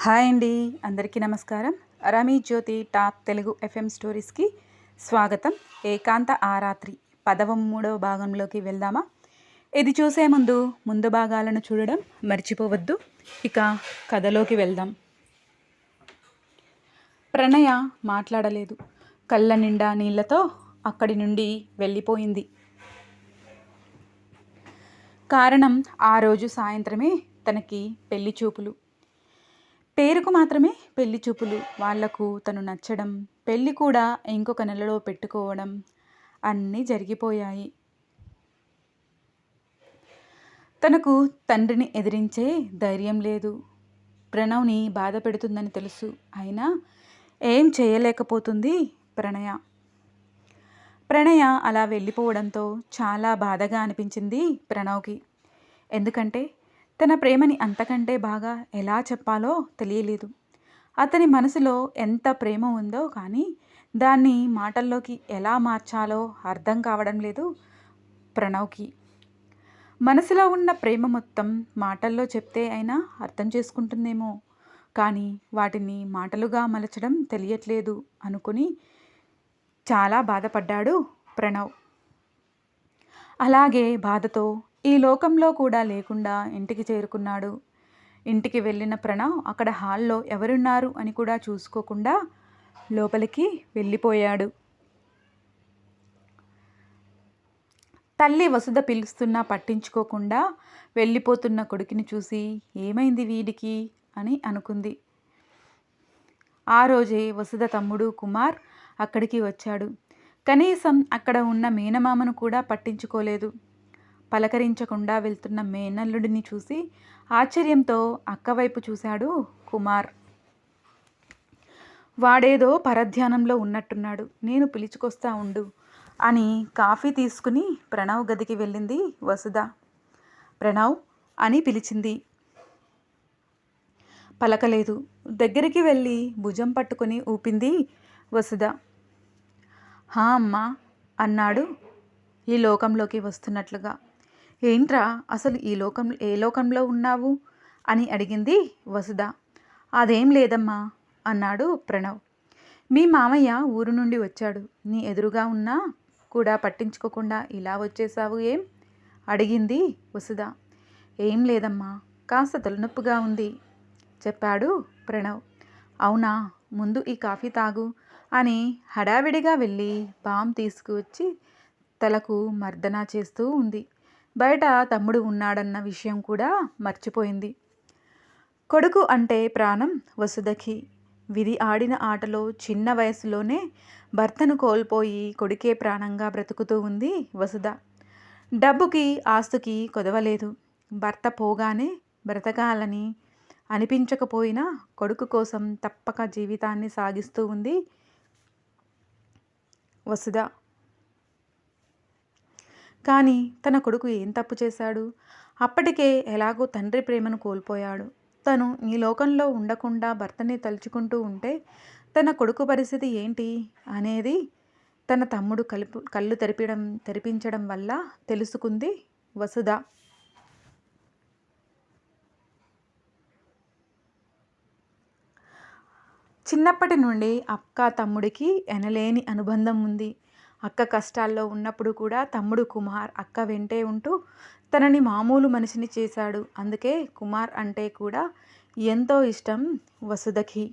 Hi అండి. అందరికీ నమస్కారం. Rummy Jyothi top Telugu FM స్టోరీస్కి స్వాగతం. ఏకాంత ఆరాత్రి పదవ మూడవ భాగంలోకి వెళ్దామా? ఇది చూసే ముందు ముందు భాగాలను చూడడం మర్చిపోవద్దు. ఇక కథలోకి వెళ్దాం. ప్రణయ మాట్లాడలేదు. కళ్ళ నిండా నీళ్ళతో అక్కడి నుండి వెళ్ళిపోయింది. కారణం ఆ రోజు సాయంత్రమే తనకి పెళ్ళి చూపులు. పేరుకు మాత్రమే పెళ్ళి చూపులు. వాళ్ళకు తను నచ్చడం పెళ్ళి కూడా ఇంకొక నెలలో పెట్టుకోవడం అన్నీ జరిగిపోయాయి. తనకు తండ్రిని ఎదిరించే ధైర్యం లేదు. ప్రణవ్ని బాధ పెడుతుందని తెలుసు. అయినా ఏం చేయలేకపోతుంది ప్రణయ. ప్రణయ అలా వెళ్ళిపోవడంతో చాలా బాధగా అనిపించింది ప్రణవ్కి. ఎందుకంటే తన ప్రేమని అంతకంటే బాగా ఎలా చెప్పాలో తెలియలేదు. అతని మనసులో ఎంత ప్రేమ ఉందో కానీ దాన్ని మాటల్లోకి ఎలా మార్చాలో అర్థం కావడం లేదు ప్రణవ్కి. మనసులో ఉన్న ప్రేమ మొత్తం మాటల్లో చెప్తే అయినా అర్థం చేసుకుంటుందేమో. కానీ వాటిని మాటలుగా మలచడం తెలియట్లేదు అనుకుని చాలా బాధపడ్డాడు ప్రణవ్. అలాగే బాధతో ఈ లోకంలో కూడా లేకుండా ఇంటికి చేరుకున్నాడు. ఇంటికి వెళ్ళిన ప్రణవ్ అక్కడ హాల్లో ఎవరున్నారు అని కూడా చూసుకోకుండా లోపలికి వెళ్ళిపోయాడు. తల్లి వసుధ పిలుస్తున్నా పట్టించుకోకుండా వెళ్ళిపోతున్న కొడుకుని చూసి ఏమైంది వీడికి అని అనుకుంది. ఆ రోజే వసుధ తమ్ముడు కుమార్ అక్కడికి వచ్చాడు. కనీసం అక్కడ ఉన్న మేనమామను కూడా పట్టించుకోలేదు. పలకరించకుండా వెళ్తున్న మేనల్లుడిని చూసి ఆశ్చర్యంతో అక్కవైపు చూశాడు కుమార్. వాడేదో పరధ్యానంలో ఉన్నట్టున్నాడు నేను పిలుచుకొస్తా ఉండు అని కాఫీ తీసుకుని ప్రణవ్ గదికి వెళ్ళింది వసుధ. ప్రణవ్ అని పిలిచింది. పలకలేదు దగ్గరికి వెళ్ళి భుజం పట్టుకుని ఊపింది వసుధ. హా అమ్మా అన్నాడు ఈ లోకంలోకి వస్తున్నట్లుగా. ఏంట్రా అసలు ఈ లోకం ఏ లోకంలో ఉన్నావు? అని అడిగింది వసుధ. అదేం లేదమ్మా అన్నాడు ప్రణవ్. మీ మామయ్య ఊరు నుండి వచ్చాడు. నీ ఎదురుగా ఉన్నా కూడా పట్టించుకోకుండా ఇలా వచ్చేసావు ఏం అడిగింది వసుధ. ఏం లేదమ్మా కాస్త తలనొప్పిగా ఉంది చెప్పాడు ప్రణవ్. అవునా ముందు ఈ కాఫీ తాగు అని హడావిడిగా వెళ్ళి బామ్ తీసుకువచ్చి తలకు మర్దన చేస్తూ ఉంది. బయట తమ్ముడు ఉన్నాడన్న విషయం కూడా మర్చిపోయింది. కొడుకు అంటే ప్రాణం వసుధకి. విధి ఆడిన ఆటలో చిన్న వయసులోనే భర్తను కోల్పోయి కొడుకే ప్రాణంగా బ్రతుకుతూ ఉంది వసుధ. డబ్బుకి ఆస్తుకి కొదవలేదు. భర్త పోగానే బ్రతకాలని అనిపించకపోయినా కొడుకు కోసం తప్పక జీవితాన్ని సాగిస్తూ ఉంది వసుధ. కానీ తన కొడుకు ఏం తప్పు చేశాడు? అప్పటికే ఎలాగో తండ్రి ప్రేమను కోల్పోయాడు. తను ఈ లోకంలో ఉండకుండా భర్తని తలుచుకుంటూ ఉంటే తన కొడుకు పరిస్థితి ఏంటి అనేది తన తమ్ముడు కలుపు కళ్ళు తెరిపడం తెరిపించడం వల్ల తెలుసుకుంది వసుధ. చిన్నప్పటి నుండి అక్క తమ్ముడికి ఎనలేని అనుబంధం ఉంది. అక్క కష్టాల్లో ఉన్నప్పుడు కూడా తమ్ముడు కుమార్ అక్క వెంటే ఉంటూ తనని మామూలు మనిషిని చేశాడు. అందుకే కుమార్ అంటే కూడా ఎంతో ఇష్టం వసుధకి.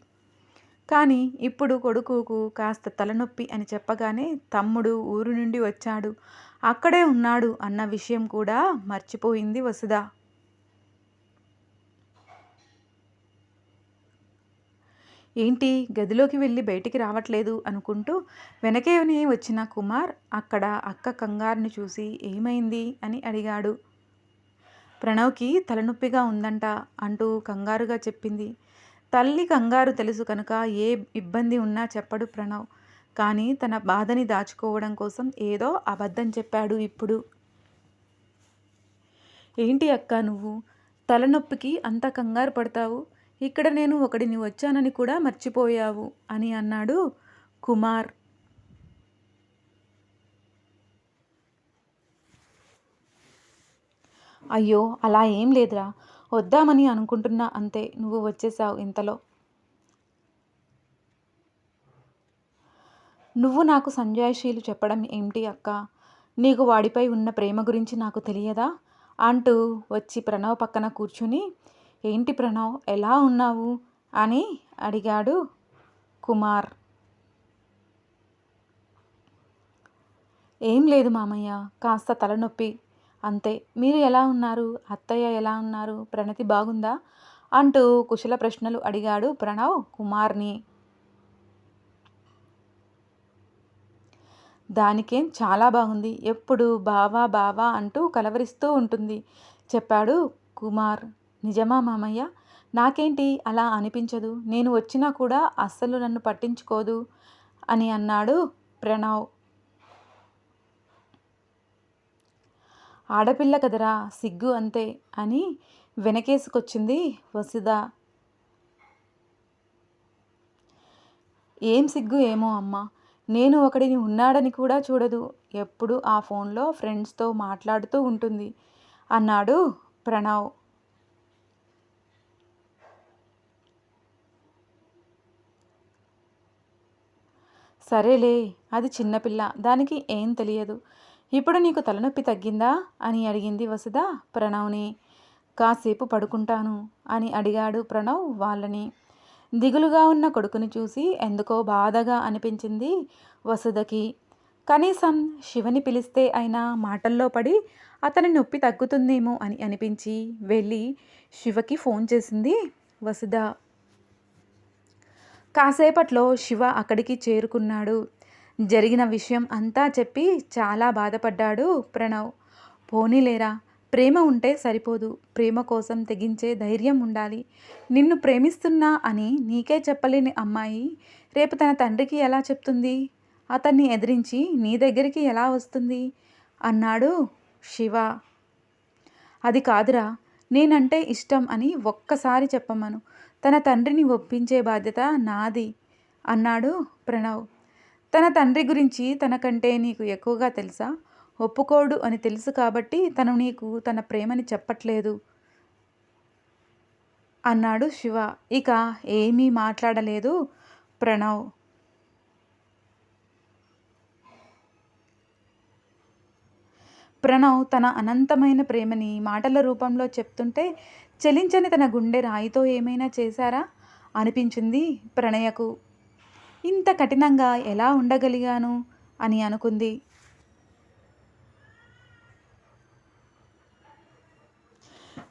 కానీ ఇప్పుడు కొడుకుకు కాస్త తలనొప్పి అని చెప్పగానే తమ్ముడు ఊరు నుండి వచ్చాడు. అక్కడే ఉన్నాడు అన్న విషయం కూడా మర్చిపోయింది వసుధ. ఏంటి గదిలోకి వెళ్ళి బయటికి రావట్లేదు అనుకుంటూ వెనకేనే వచ్చిన కుమార్ అక్కడ అక్క కంగారుని చూసి ఏమైంది అని అడిగాడు. ప్రణవ్కి తలనొప్పిగా ఉందంట అంటూ కంగారుగా చెప్పింది. తల్లి కంగారు తెలుసు కనుక ఏ ఇబ్బంది ఉన్నా చెప్పడు ప్రణవ్. కానీ తన బాధని దాచుకోవడం కోసం ఏదో అబద్ధం చెప్పాడు ఇప్పుడు. ఏంటి అక్క నువ్వు? తలనొప్పికి అంత కంగారు పడతావు? ఇక్కడ నేను ఒకడిని వచ్చానని కూడా మర్చిపోయావు అని అన్నాడు కుమార్. అయ్యో అలా ఏం లేదురా. వద్దామని అనుకుంటున్నా అంతే. నువ్వు వచ్చేసావు ఇంతలో. నువ్వు నాకు సంజాయిషీలు చెప్పడం ఏమిటి అక్క? నీకు వాడిపై ఉన్న ప్రేమ గురించి నాకు తెలియదా? అంటూ వచ్చి ప్రణవ్ పక్కన కూర్చుని ఏంటి ప్రణవ్? ఎలా ఉన్నావు? అని అడిగాడు కుమార్. ఏం లేదు మామయ్య కాస్త తలనొప్పి. అంతే. మీరు ఎలా ఉన్నారు? అత్తయ్య ఎలా ఉన్నారు? ప్రణతి బాగుందా? అంటూ కుశల ప్రశ్నలు అడిగాడు ప్రణవ్ కుమార్ని. దానికేం చాలా బాగుంది. ఎప్పుడు బావా బావా అంటూ కలవరిస్తూ ఉంటుంది చెప్పాడు కుమార్. నిజమా మామయ్య? నాకేంటి అలా అనిపించదు. నేను వచ్చినా కూడా అస్సలు నన్ను పట్టించుకోదు అని అన్నాడు ప్రణవ్. ఆడపిల్ల కదరా సిగ్గు అంతే అని వెనకేసుకొచ్చింది వసుధ. ఏం సిగ్గు ఏమో అమ్మ. నేను ఒకడిని ఉన్నాడని కూడా చూడదు. ఎప్పుడు ఆ ఫోన్లో ఫ్రెండ్స్తో మాట్లాడుతూ ఉంటుంది అన్నాడు ప్రణవ్. సరేలే అది చిన్నపిల్ల దానికి ఏం తెలియదు. ఇప్పుడు నీకు తలనొప్పి తగ్గిందా? అని అడిగింది వసుధ ప్రణవ్ని. కాసేపు పడుకుంటాను అని అడిగాడు ప్రణవ్ వాళ్ళని. దిగులుగా ఉన్న కొడుకుని చూసి ఎందుకో బాధగా అనిపించింది వసుధకి. కనీసం శివని పిలిస్తే అయినా మాటల్లో పడి అతని నొప్పి తగ్గుతుందేమో అని అనిపించి వెళ్ళి శివకి ఫోన్ చేసింది వసుధ. కాసేపట్లో శివ అక్కడికి చేరుకున్నాడు. జరిగిన విషయం అంతా చెప్పి చాలా బాధపడ్డాడు ప్రణవ్. పోనీలేరా ప్రేమ ఉంటే సరిపోదు. ప్రేమ కోసం తెగించే ధైర్యం ఉండాలి. నిన్ను ప్రేమిస్తున్నా అని నీకే చెప్పలేని అమ్మాయి రేపు తన తండ్రికి ఎలా చెప్తుంది? అతన్ని ఎదిరించి నీ దగ్గరికి ఎలా వస్తుంది? అన్నాడు శివ. అది కాదురా నేనంటే ఇష్టం అని ఒక్కసారి చెప్పమను. తన తండ్రిని ఒప్పించే బాధ్యత నాది అన్నాడు ప్రణవ్. తన తండ్రి గురించి తనకంటే నీకు ఎక్కువగా తెలుసా? ఒప్పుకోడు అని తెలుసు కాబట్టి తను నీకు తన ప్రేమని చెప్పట్లేదు అన్నాడు శివ. ఇక ఏమీ మాట్లాడలేదు ప్రణవ్. ప్రణవ్ తన అనంతమైన ప్రేమని మాటల రూపంలో చెప్తుంటే చెలించని తన గుండె రాయితో ఏమైనా చేశారా? అనిపించింది ప్రణయకు. ఇంత కఠినంగా ఎలా ఉండగలిగాను? అని అనుకుంది.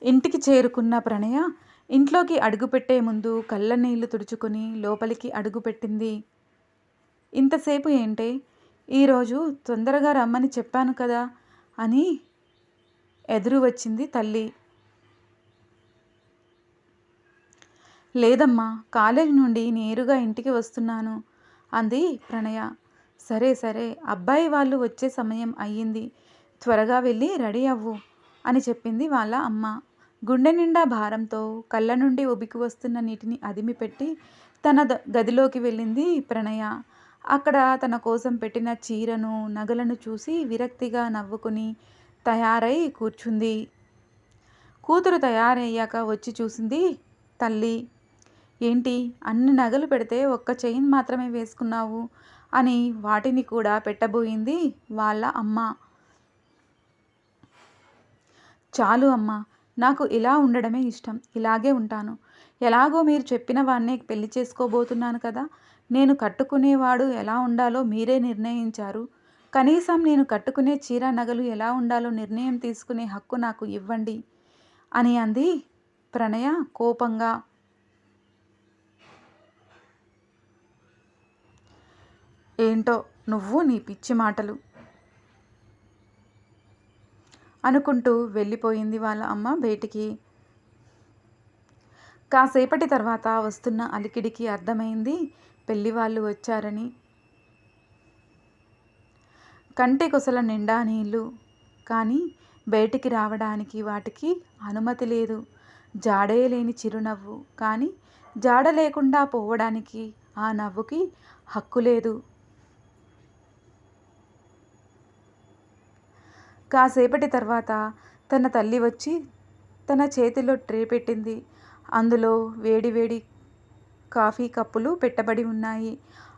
ఇంటికి చేరుకున్న ప్రణయ ఇంట్లోకి అడుగుపెట్టే ముందు కళ్ళ నీళ్ళు తుడుచుకొని లోపలికి అడుగుపెట్టింది. ఇంతసేపు ఏంటే? ఈరోజు తొందరగా రమ్మని చెప్పాను కదా అని ఎదురు వచ్చింది తల్లి. లేదమ్మా కాలేజ్ నుండి నేరుగా ఇంటికి వస్తున్నాను అంది ప్రణయ. సరే సరే అబ్బాయి వాళ్ళు వచ్చే సమయం అయ్యింది. త్వరగా వెళ్ళి రెడీ అవ్వు అని చెప్పింది వాళ్ళ అమ్మ. గుండె నిండా భారంతో కళ్ళ నుండి ఉబికి వస్తున్న నీటిని అదిమిపెట్టి తన గదిలోకి వెళ్ళింది ప్రణయ. అక్కడ తన కోసం పెట్టిన చీరను నగలను చూసి విరక్తిగా నవ్వుకుని తయారై కూర్చుంది. కూతురు తయారయ్యాక వచ్చి చూసింది తల్లి. ఏంటి? అన్ని నగలు పెడితే ఒక్క చైన్ మాత్రమే వేసుకున్నావు? అని వాటిని కూడా పెట్టబోయింది వాళ్ళ అమ్మ. చాలు అమ్మ నాకు ఇలా ఉండడమే ఇష్టం. ఇలాగే ఉంటాను. ఎలాగో మీరు చెప్పిన వాన్నే పెళ్ళి చేసుకోబోతున్నాను కదా. నేను కట్టుకునేవాడు ఎలా ఉండాలో మీరే నిర్ణయించారు. కనీసం నేను కట్టుకునే చీర నగలు ఎలా ఉండాలో నిర్ణయం తీసుకునే హక్కు నాకు ఇవ్వండి అని అంది ప్రణయ కోపంగా. ఏంటో నువ్వు నీ పిచ్చి మాటలు. అనుకుంటూ వెళ్ళిపోయింది వాళ్ళ అమ్మ బయటికి. కాసేపటి తర్వాత వస్తున్న అలికిడికి అర్థమైంది పెళ్ళి వాళ్ళు వచ్చారని. కంటి కొసల నిండా నీళ్ళు కానీ బయటికి రావడానికి వాటికి అనుమతి లేదు. జాడే లేని చిరునవ్వు కానీ జాడ లేకుండా పోవడానికి ఆ నవ్వుకి హక్కు లేదు. కాసేపటి తర్వాత తన తల్లి వచ్చి తన చేతిలో ట్రే పెట్టింది. అందులో వేడి వేడి కాఫీ కప్పులు పెట్టబడి ఉన్నాయి.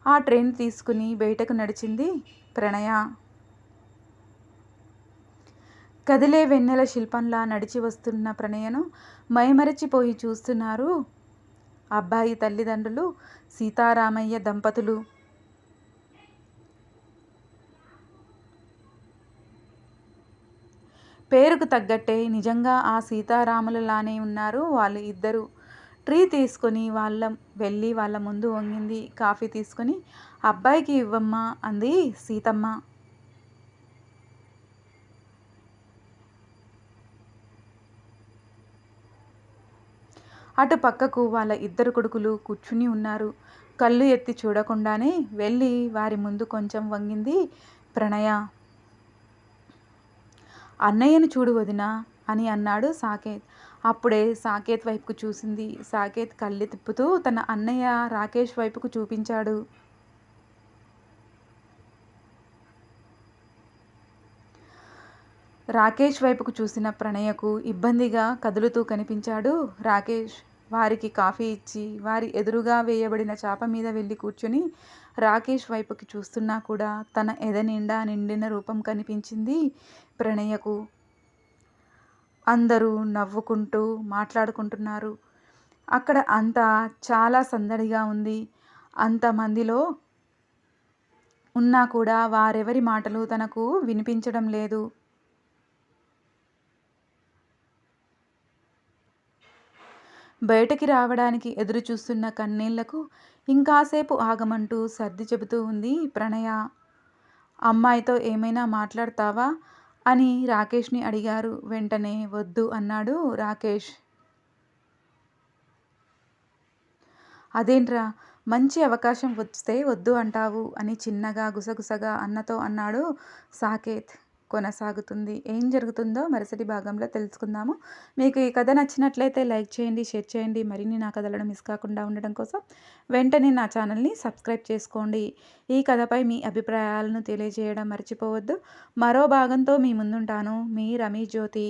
ఆ ట్రైన్ తీసుకుని బయటకు నడిచింది ప్రణయ. కదిలే వెన్నెల శిల్పంలా నడిచి వస్తున్న ప్రణయను మైమరచిపోయి చూస్తున్నారు అబ్బాయి తల్లిదండ్రులు సీతారామయ్య దంపతులు. పేరుకు తగ్గట్టే నిజంగా ఆ సీతారాములలానే ఉన్నారు వాళ్ళు ఇద్దరు. ట్రీ తీసుకొని వాళ్ళ వెళ్ళి వాళ్ళ ముందు వంగింది కాఫీ తీసుకొని అబ్బాయికి ఇవ్వమ్మా అంది సీతమ్మ. అటు పక్కకు వాళ్ళ ఇద్దరు కొడుకులు కూర్చుని ఉన్నారు. కళ్ళు ఎత్తి చూడకుండానే వెళ్ళి వారి ముందు కొంచెం వంగింది ప్రణయ. అన్నయ్యను చూడు వదినా అని అన్నాడు సాకేత్. అప్పుడే సాకేత్ వైపుకు చూసింది. సాకేత్ కళ్ళు తిప్పుతూ తన అన్నయ్య రాకేష్ వైపుకు చూపించాడు. రాకేష్ వైపుకు చూసిన ప్రణయకు ఇబ్బందిగా కదులుతూ కనిపించాడు రాకేష్. వారికి కాఫీ ఇచ్చి వారి ఎదురుగా వేయబడిన చాప మీద వెళ్ళి కూర్చొని రాకేష్ వైపుకి చూస్తున్నా కూడా తన ఎద నిండా నిండిన రూపం కనిపించింది ప్రణయకు. అందరూ నవ్వుకుంటూ మాట్లాడుకుంటున్నారు. అక్కడ అంతా చాలా సందడిగా ఉంది. అంతమందిలో ఉన్నా కూడా వారెవరి మాటలు తనకు వినిపించడం లేదు. బయటకి రావడానికి ఎదురు చూస్తున్న కన్నీళ్ళకు ఇంకాసేపు ఆగమంటూ సర్ది చెబుతూ ఉంది ప్రణయ. అమ్మాయితో ఏమైనా మాట్లాడతావా? అని రాకేష్ని అడిగారు. వెంటనే వద్దు అన్నాడు రాకేష్. అదేంట్రా? మంచి అవకాశం వస్తే వద్దు అంటావు అని చిన్నగా గుసగుసగా అన్నతో అన్నాడు సాకేత్. కొనసాగుతుంది. ఏం జరుగుతుందో మరుసటి భాగంలో తెలుసుకుందాము. మీకు ఈ కథ నచ్చినట్లయితే లైక్ చేయండి షేర్ చేయండి. మరిన్ని నా కథలను మిస్ కాకుండా ఉండడం కోసం వెంటనే నా ఛానల్ని సబ్స్క్రైబ్ చేసుకోండి. ఈ కథపై మీ అభిప్రాయాలను తెలియజేయడం మర్చిపోవద్దు. మరో భాగంతో మీ ముందుంటాను. మీ రమీ జ్యోతి.